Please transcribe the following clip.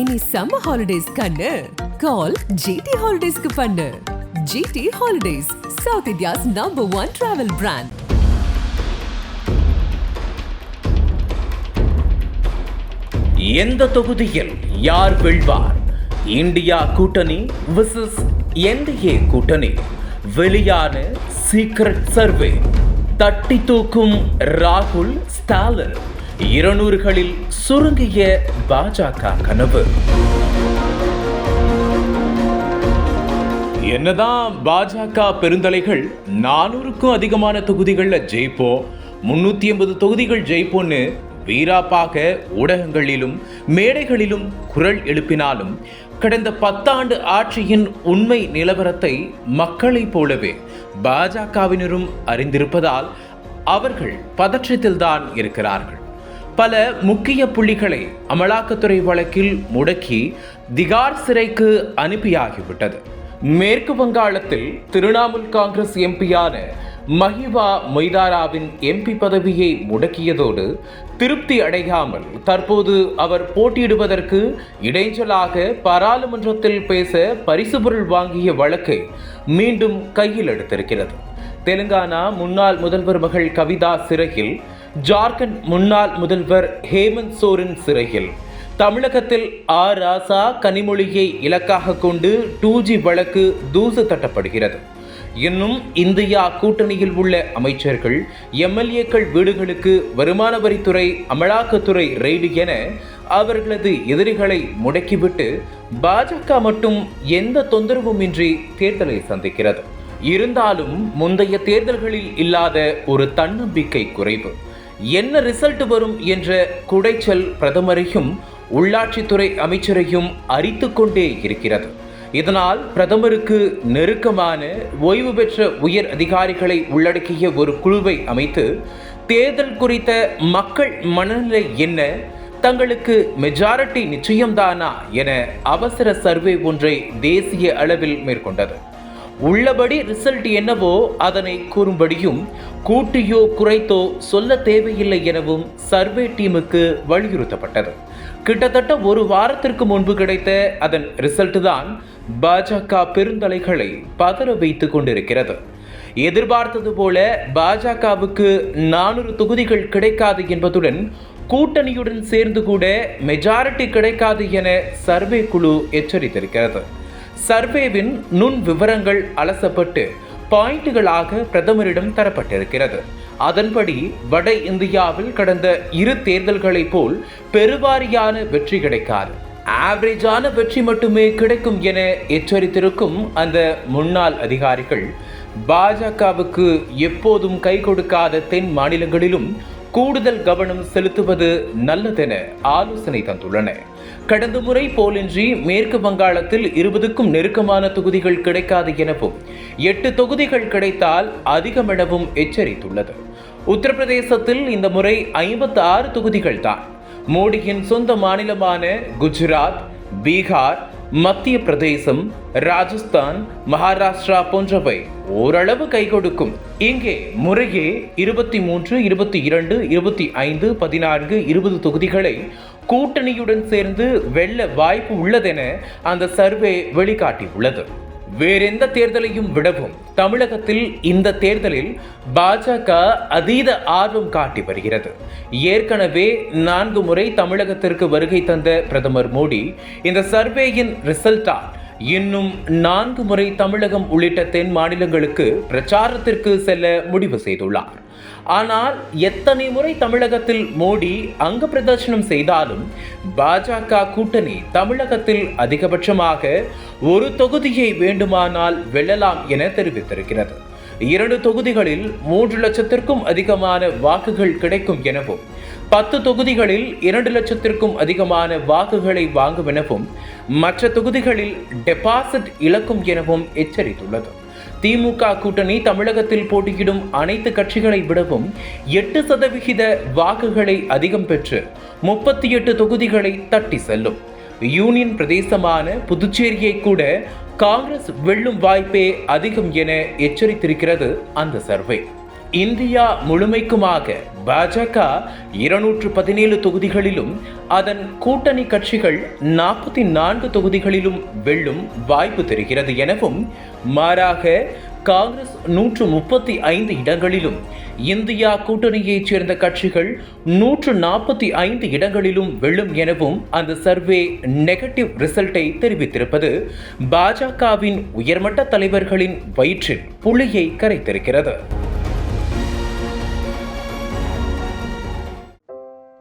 இனி summer holidays கண்ணு. கால் GT ஹாலிடேஸ்க்கு பண்ணு. GT holidays south India's number one travel brand எந்த தொகுதியில் யார் வெல்வார் இந்தியா கூட்டணி விசஸ் என்டிஏ கூட்டணி. வெளியான சீக்ரெட் சர்வே தட்டி தூக்கும் ராகுல் ஸ்டாலின். இருநூறுகளில் சுருங்கிய பாஜக கனவு. என்னதான் பாஜக பெருந்தலைகள் நானூறுக்கும் அதிகமான தொகுதிகளில் ஜெயிப்போம் முன்னூத்தி எண்பது தொகுதிகள் ஜெயிப்போன்னு வீராப்பாக ஊடகங்களிலும் மேடைகளிலும் குரல் எழுப்பினாலும் கடந்த பத்தாண்டு ஆட்சியின் உண்மை நிலவரத்தை மக்களைப் போலவே பாஜகவினரும் அறிந்திருப்பதால் அவர்கள் பதற்றத்தில்தான் இருக்கிறார்கள். பல முக்கிய புள்ளிகளை அமலாக்கத்துறை வழக்கில் முடக்கி திகார் சிறைக்கு அனுப்பியாகிவிட்டது. மேற்கு வங்காளத்தில் திரிணாமுல் காங்கிரஸ் எம்பியான மஹிவா மொய்தாராவின் எம்பி பதவியை முடக்கியதோடு திருப்தி அடையாமல் தற்போது அவர் போட்டியிடுவதற்கு இடைஞ்சலாக பாராளுமன்றத்தில் பேச பரிசு பொருள் வாங்கிய வழக்கை மீண்டும் கையில் எடுத்திருக்கிறது. தெலுங்கானா முன்னாள் முதல்வர் மகள் கவிதா சிறையில் ஜார்க்கண்ட் முன்னாள் முதல்வர் ஹேமந்த் சோரன் சிறையில். தமிழகத்தில் ஆ ராசா கனிமொழியை இலக்காக கொண்டு டூ ஜி வழக்கு தூசு தட்டப்படுகிறது. இன்னும் இந்தியா கூட்டணியில் உள்ள அமைச்சர்கள் எம்எல்ஏக்கள் வீடுகளுக்கு வருமான வரித்துறை அமலாக்கத்துறை ரெய்டு என அவர்களது எதிரிகளை முடக்கிவிட்டு பாஜக மட்டும் எந்த தொந்தரவுமின்றி தேர்தலை சந்திக்கிறது. இருந்தாலும் முந்தைய தேர்தல்களில் இல்லாத ஒரு தன்னம்பிக்கை குறைவு. என்ன ரிசல்ட் வரும் என்ற குடைச்சல் பிரதமரையும் உள்ளாட்சித்துறை அமைச்சரையும் அரித்து கொண்டே இருக்கிறது. இதனால் பிரதமருக்கு நெருக்கமான ஓய்வு பெற்ற உயர் அதிகாரிகளை உள்ளடக்கிய ஒரு குழுவை அமைத்து தேர்தல் குறித்த மக்கள் மனநிலை என்ன தங்களுக்கு மெஜாரிட்டி நிச்சயம்தானா என அவசர சர்வே ஒன்றை தேசிய அளவில் மேற்கொண்டது. உள்ளபடி ரிசல்ட் என்னவோ அதனை கூறும்படியும் கூட்டியோ குறைத்தோ சொல்ல தேவையில்லை எனவும் சர்வே டீமுக்கு வலியுறுத்தப்பட்டது. கிட்டத்தட்ட ஒரு வாரத்திற்கு முன்பு கிடைத்த அதன் ரிசல்ட் தான் பாஜக பெருந்தலைகளை பதற வைத்து கொண்டிருக்கிறது. எதிர்பார்த்தது போல பாஜகவுக்கு நானூறு தொகுதிகள் கிடைக்காது என்பதுடன் கூட்டணியுடன் சேர்ந்து கூட மெஜாரிட்டி கிடைக்காது என சர்வே குழு எச்சரித்திருக்கிறது. சர்வேவின் நுண் விவரங்கள் அலசப்பட்டு பாயிண்ட்டுகளாக பிரதமரிடம் தரப்பட்டிருக்கிறது. அதன்படி வட இந்தியாவில் கடந்த இரு தேர்தல்களைப் போல் பெருவாரியான வெற்றி கிடைக்காது. ஆவரேஜான வெற்றி மட்டுமே கிடைக்கும் என எச்சரித்திருக்கும் அந்த முன்னாள் அதிகாரிகள் பாஜகவுக்கு எப்போதும் கை கொடுக்காத தென் மாநிலங்களிலும் கூடுதல் கவனம் செலுத்துவது நல்லதென ஆலோசனை தந்துள்ளன கடந்த முறை போலின்றி மேற்கு வங்காளத்தில் இருபதுக்கும் நெருக்கமான தொகுதிகள் கிடைக்காது எனவும் எட்டு தொகுதிகள் கிடைத்தால் அதிகமெனவும் எச்சரித்துள்ளது. உத்தரப்பிரதேசத்தில் இந்த முறை ஐம்பத்தி ஆறு தொகுதிகள் தான். மோடியின் சொந்த மாநிலமான குஜராத் பீகார் மத்திய பிரதேசம் ராஜஸ்தான் மகாராஷ்டிரா போன்றவை ஓரளவு கை கொடுக்கும் இங்கே முறையே இருபத்தி மூன்று இருபத்தி இரண்டு இருபத்தி ஐந்து பதினான்கு இருபது தொகுதிகளை கூட்டணியுடன் சேர்ந்து வெல்ல வாய்ப்பு உள்ளதென அந்த சர்வே வெளிக்காட்டியுள்ளது. வேறெந்த தேர்தலையும் விடவும் தமிழகத்தில் இந்த தேர்தலில் பாஜக அதீத ஆர்வம் காட்டி வருகிறது. ஏற்கனவே நான்கு முறை தமிழகத்திற்கு வருகை தந்த பிரதமர் மோடி இந்த சர்வேயின் ரிசல்ட்டால் இன்னும் நான்கு முறை தமிழகம் உள்ளிட்ட தென் மாநிலங்களுக்கு பிரச்சாரத்திற்கு செல்ல முடிவு செய்துள்ளார். ஆனால் எத்தனை முறை தமிழகத்தில் மோடி அங்க பிரதர்ஷனம் செய்தாலும் பாஜக கூட்டணி தமிழகத்தில் அதிகபட்சமாக ஒரு தொகுதியை வேண்டுமானால் வெல்லலாம் என தெரிவித்திருக்கிறது. இரண்டு தொகுதிகளில் மூன்று லட்சத்திற்கும் அதிகமான வாக்குகள் கிடைக்கும் எனவும் பத்து தொகுதிகளில் இரண்டு லட்சத்திற்கும் அதிகமான வாக்குகளை வாங்கும் எனவும் மற்ற தொகுதிகளில் டெபாசிட் இழக்கும் எனவும் எச்சரித்துள்ளது. திமுக கூட்டணி தமிழகத்தில் போட்டியிடும் அனைத்து கட்சிகளை விடவும் எட்டு சதவிகித வாக்குகளை அதிகம் பெற்று முப்பத்தி எட்டு தொகுதிகளை தட்டி செல்லும். யூனியன் பிரதேசமான புதுச்சேரியை கூட காங்கிரஸ் வெல்லும் வாய்ப்பே அதிகம் என எச்சரித்திருக்கிறது அந்த சர்வே. இந்தியா முழுமைக்குமாக பாஜக இருநூற்று பதினேழு தொகுதிகளிலும் அதன் கூட்டணி கட்சிகள் நாற்பத்தி நான்கு தொகுதிகளிலும் வெல்லும் வாய்ப்பு தெரிகிறது எனவும் மாறாக காங்கிரஸ் நூற்று முப்பத்தி ஐந்து இடங்களிலும் இந்தியா கூட்டணியைச் சேர்ந்த கட்சிகள் நூற்று நாற்பத்தி ஐந்து இடங்களிலும் வெல்லும் எனவும் அந்த சர்வே நெகட்டிவ் ரிசல்ட்டை தெரிவித்திருப்பது பாஜகவின் உயர்மட்ட தலைவர்களின் வயிற்றில் புள்ளியை கரைத்திருக்கிறது.